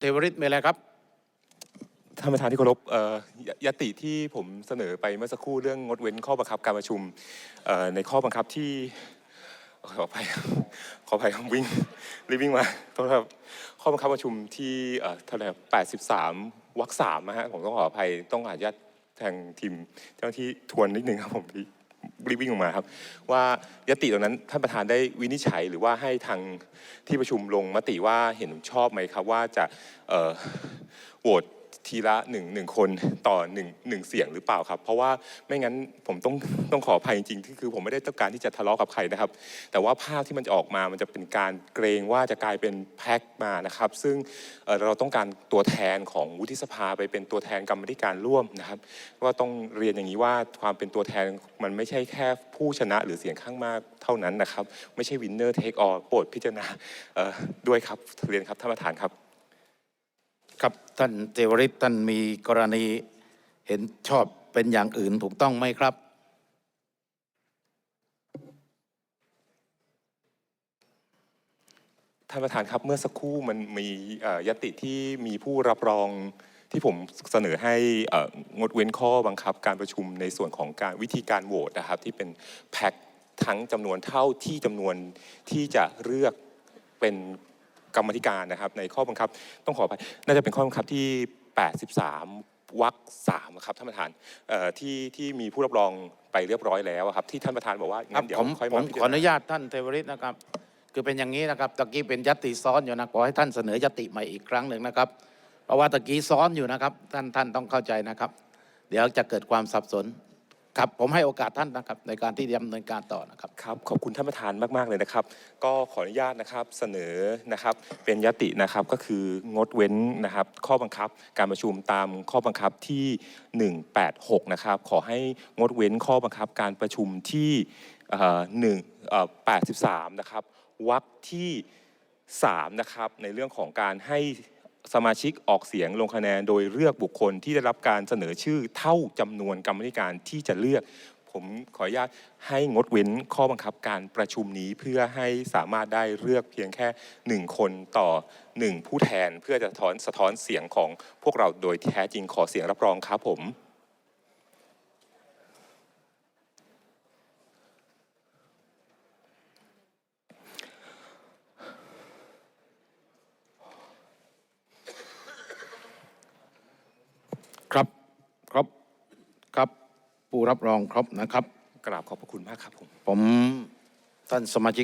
เทวริตมีอะไรครับ ท่านประธานที่เคารพเอ่อยยติที่ผมเสนอไปเมื่อสักครู่เรื่องงดเว้นข้อบังคับการประชุมเอ่อในข้อบังคับที่ ขออภัย ขออภัยครับวิ่งรีบวิ่งมาโทษครับข้อบังคับประชุมที่เอ่อเท่าไหร่83วรรคสามนะฮะผมต้องขออภัยต้องอาญาตทางทีมเจ้าหน้าที่ทวนนิดนึงครับผมที่ รีบวิ่งออกมาครับ ว่ายติตรงนั้นท่านประธานได้วินิจฉัยหรือว่าให้ทางที่ประชุมลงมติว่าเห็นชอบไหมครับ ว่าจะเอ่อโหวต ทีละหนึ่งหนึ่งคนต่อหนึ่งหนึ่งเสียงหรือเปล่าครับ เพราะว่าไม่งั้นผมต้องต้องขออภัยจริงๆที่คือผมไม่ได้ต้องการที่จะทะเลาะกับใครนะครับ แต่ว่าภาพที่มันจะออกมามันจะเป็นการเกรงว่าจะกลายเป็นแพ็คมานะครับ ซึ่งเราต้องการตัวแทนของวุฒิสภาไปเป็นตัวแทนกรรมธิการร่วมนะครับก็ต้องเรียนอย่างนี้ว่าความเป็นตัวแทนมันไม่ใช่แค่ผู้ชนะหรือเสียงข้างมากเท่านั้นนะครับ ไม่ใช่วินเนอร์เทคออโปรดพิจารณาด้วยครับเรียนครับท่านประธานครับ ครับท่านเทวริตท่านมีกรณีเห็นชอบเป็นอย่างอื่นถูกต้องไหมครับ ท่านประธานครับเมื่อสักครู่มันมีเอ่อยติที่มีผู้รับรองที่ผมเสนอให้เอ่องดเว้นข้อบังคับ การประชุมในส่วนของการวิธีการโหวตนะครับ ที่เป็นแพ็คทั้งจำนวนเท่าที่จำนวนที่จะเลือกเป็น กรรมธิการนะครับ ในข้อบังคับต้องขออภัยน่าจะเป็นข้อบังคับที่ 83วรรคสามครับท่านประธานเอ่อที่ที่มีผู้รับรองไปเรียบร้อยแล้วอะครับที่ท่านประธานบอกว่าครังั้บนเดี๋ยผวมค่อยผมมาพิขจารออนุณาญาตท่านเทวริตนะครับ คือเป็นอย่างนี้นะครับตะกี้เป็นยติซ้อนอยู่นะขอให้ท่านเสนอยติใหม่อีกครั้งหนึ่งนะครับ เพราะว่าตะกี้ซ้อนอยู่นะครับ ท่านท่านต้องเข้าใจนะครับ เดี๋ยวจะเกิดความสับสน ครับผมให้โอกาสท่านนะครับในการที่ดำเนินการต่อนะครับครับขอบคุณท่านประธานมากๆเลยนะครับ ก็ขออนุญาตนะครับเสนอนะครับเป็นยตินะครับก็คืองดเว้นนะครับข้อบังคับการประชุมตามข้อบังคับที่ 186 นะครับขอให้งดเว้นข้อบังคับการประชุมที่หนึ่งเอ่อ83นะครับวรรคที่3นะครับในเรื่องของการให้ สมาชิกออกเสียงลงคะแนนโดยเลือกบุคคลที่ได้รับการเสนอชื่อเท่าจำนวนกรรมธิการที่จะเลือก ผมขออนุญาตให้งดเว้นข้อบังคับการประชุมนี้เพื่อให้สามารถได้เลือกเพียงแค่หนึ่งคนต่อหนึ่งผู้แทนเพื่อจะสะท้อนสะท้อนเสียงของพวกเราโดยแท้จริงขอเสียงรับรองครับผม ครับครบครับ ผู้รับรองครบนะครับกราบขอบพระคุณมากครับผมผมท่านสมาชิก